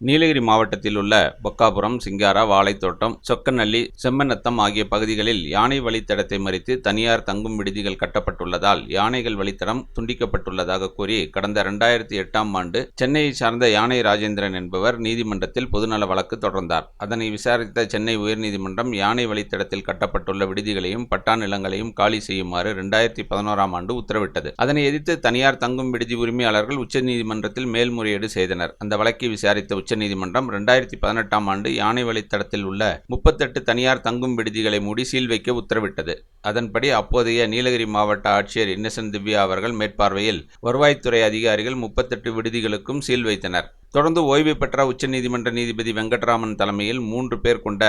நீலகிரி மாவட்டத்தில் உள்ள பொக்காபுரம் சிங்காரா வாழைத்தோட்டம் சொக்கநல்லி செம்மநத்தம் ஆகிய பகுதிகளில் யானை வழித்தடத்தை மறித்து தனியார் தங்கும் விடுதிகள் கட்டப்பட்டுள்ளதால் யானைகள் வழித்தடம் துண்டிக்கப்பட்டுள்ளதாக கூறி கடந்த இரண்டாயிரத்தி எட்டாம் ஆண்டு சென்னையை சார்ந்த யானை ராஜேந்திரன் என்பவர் நீதிமன்றத்தில் பொதுநல வழக்கு தொடர்ந்தார். அதனை விசாரித்த சென்னை உயர்நீதிமன்றம் யானை வழித்தடத்தில் கட்டப்பட்டுள்ள விடுதிகளையும் பட்டா நிலங்களையும் காலி செய்யுமாறு இரண்டாயிரத்தி பதினோராம் ஆண்டு உத்தரவிட்டது. அதனை எதிர்த்து தனியார் தங்கும் விடுதி உரிமையாளர்கள் உச்சநீதிமன்றத்தில் மேல்முறையீடு செய்தனர். அந்த வழக்கை விசாரித்த உச்சநீதிமன்றம் இரண்டாயிரத்தி பதினெட்டாம் ஆண்டு யானை வழித்தடத்தில் உள்ள முப்பத்தெட்டு தனியார் தங்கும் விடுதிகளை மூடி சீல் வைக்க உத்தரவிட்டது. அதன்படி அப்போதைய நீலகிரி மாவட்ட ஆட்சியர் இன்னசென்ட் திவ்யா அவர்கள் மேற்பார்வையில் வருவாய்த்துறை அதிகாரிகள் முப்பத்தெட்டு விடுதிகளுக்கும் சீல் வைத்தனர். தொடர்ந்து ஓய்வு பெற்ற உச்சநீதிமன்ற நீதிபதி வெங்கட்ராமன் தலைமையில் மூன்று பேர் கொண்ட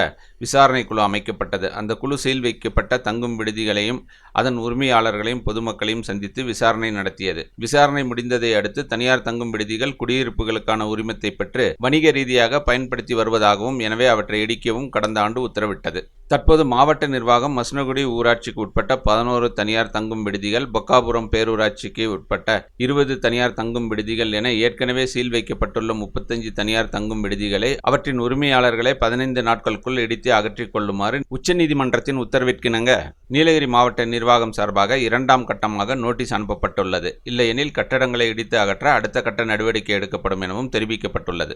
விசாரணை குழு அமைக்கப்பட்டது. அந்த குழு சீல் வைக்கப்பட்ட தங்கும் விடுதிகளையும் அதன் உரிமையாளர்களையும் பொதுமக்களையும் சந்தித்து விசாரணை நடத்தியது. விசாரணை முடிந்ததை அடுத்து தனியார் தங்கும் விடுதிகள் குடியிருப்புகளுக்கான உரிமத்தை பெற்று வணிக ரீதியாக பயன்படுத்தி வருவதாகவும் எனவே அவற்றை இடிக்கவும் கடந்த ஆண்டு உத்தரவிட்டது. தற்போது மாவட்ட நிர்வாகம் மசனகுடி ஊராட்சிக்கு உட்பட்ட பதினோரு தனியார் தங்கும் விடுதிகள் பொக்காபுரம் பேரூராட்சிக்கு உட்பட்ட இருபது தனியார் தங்கும் விடுதிகள் என ஏற்கனவே சீல் வைக்கப்பட்டுள்ள முப்பத்தஞ்சு தனியார் தங்கும் விடுதிகளை அவற்றின் உரிமையாளர்களை பதினைந்து நாட்களுக்குள் இடித்து அகற்றிக் கொள்ளுமாறு உச்சநீதிமன்றத்தின் உத்தரவிற்கிணங்க நீலகிரி மாவட்ட நிர்வாகம் சார்பாக இரண்டாம் கட்டமாக நோட்டீஸ் அனுப்பப்பட்டுள்ளது. இல்லையெனில் கட்டடங்களை இடித்து அகற்ற அடுத்த கட்ட நடவடிக்கை எடுக்கப்படும் எனவும் தெரிவிக்கப்பட்டுள்ளது.